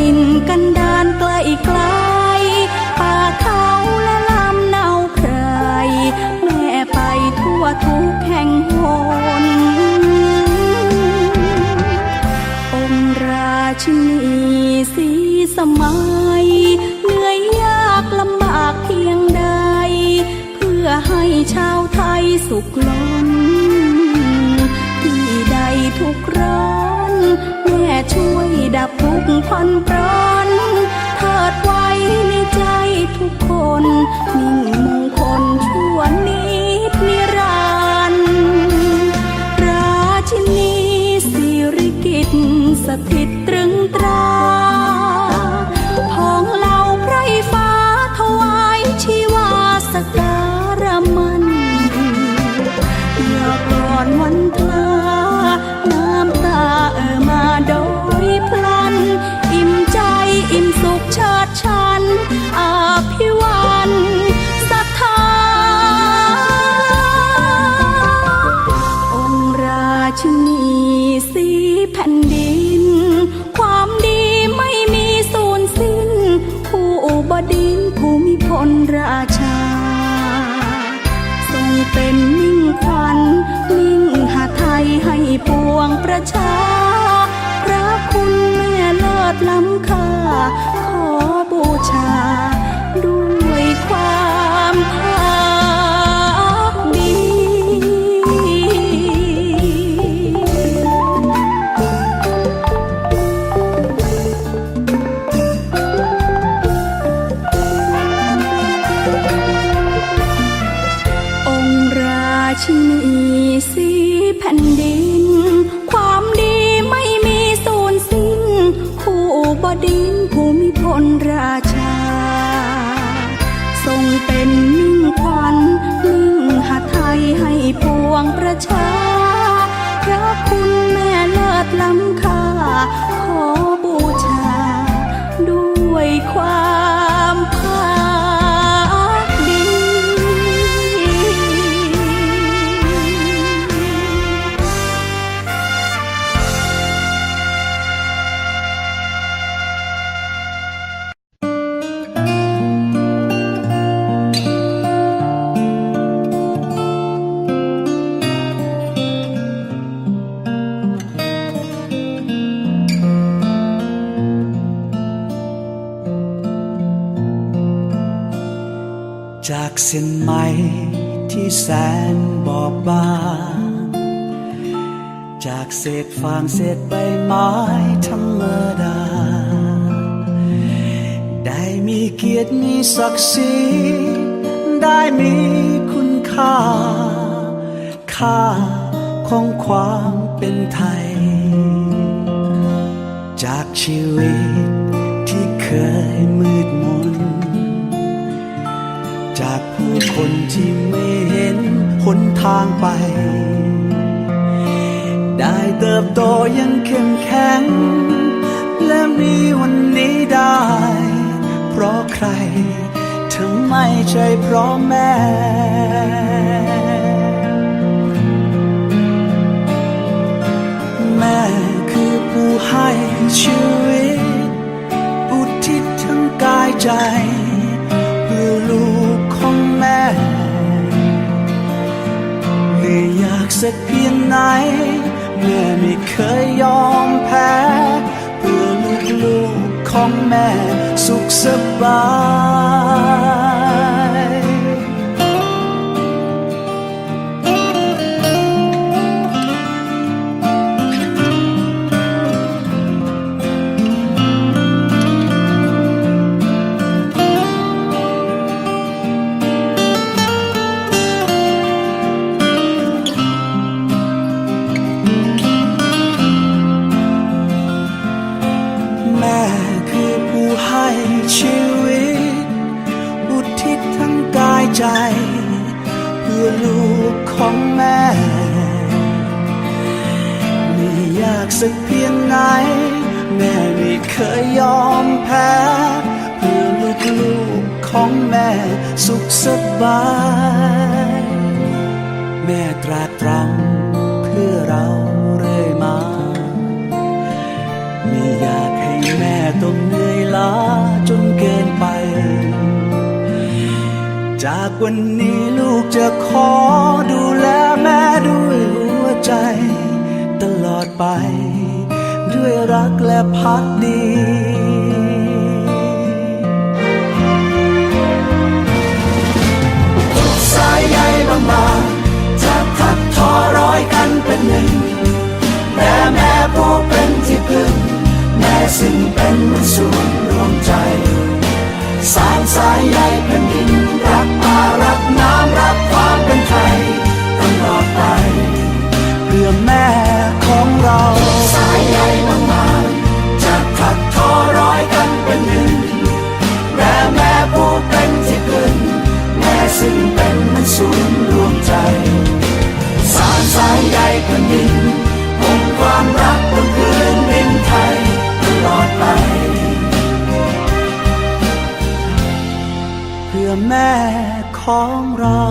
ถิ่นกันดานไกลไกล ป่าเขาและลำเนาไพรแม่ไปทั่วทุกแห่งหนองราชินีสีสมัย เหนื่อยยากลำบากเพียงใด เพื่อให้ชาวไทยสุขล้น ที่ใดทุกร้อน แม่ช่วย ดับทุกข์ผ่อนปรนเถิดไว้ในใจทุกคนมิ่งมงคลชั่วนิดนิรันดร์ราชินีสิริกิตสถิตตรึงต เชิดชันอาภิวันศรัทธาองค์ราชินีสีแผ่นดิน ความดีไม่มีสูญสิ้น ผู้บดินทร์ภูมิพลราชา ทรงเป็นมิ่งขวัญมิ่งหาไทยให้ปวงประชา พระคุณแม่เลิศล้ำค่า ชา ด้วยความภาคดีองค์ราชินีสีแผ่นดิน เป็นมิ่งขวัญมิ่งหาไทยให้ปวงประชาพระคุณแม่เลิศล้ำค่าขอบูชา จากเส้นไหมที่แสนบอบบาง จากเศษฟางเศษใบไม้ธรรมดา ได้มีเกียรติมีศักดิ์ศรีได้มีคุณค่า ค่าของความเป็นไทย จากชีวิตที่เคยมืดมน จากผู้คนที่ไม่เห็นหนทางไป ได้เติบโตยังเข้มแข็ง และมีวันนี้ได้ เพราะใคร ถึงไม่ใช่เพราะแม่แม่คือผู้ให้ชีวิต อุทิศทั้งกายใจ สักเพียงไหนแม่ไม่เคยยอมแพ้ เพื่อลูกลูกๆของแม่สุขสบายากสักเพียงไหน แม่ไม่เคยยอมแพ้ เพื่อลูกลูกของแม่สุขสบาย แม่ตราตรำเพื่อเราเรื่อยมาไม่อยากให้แม่ต้องเหนื่อยล้าจนเกินไป จากวันนี้ลูกจะขอ ไป ด้วยรักและพักดีสายใยบางๆจะทักทอร้อยกันเป็นหนึ่งแม่แม่ผู้เป็นที่พึ่ง แม่ซึ่งเป็นส่วนรวมใจ สายสายใยแผ่นดินรักป่ารั แม่ของเรา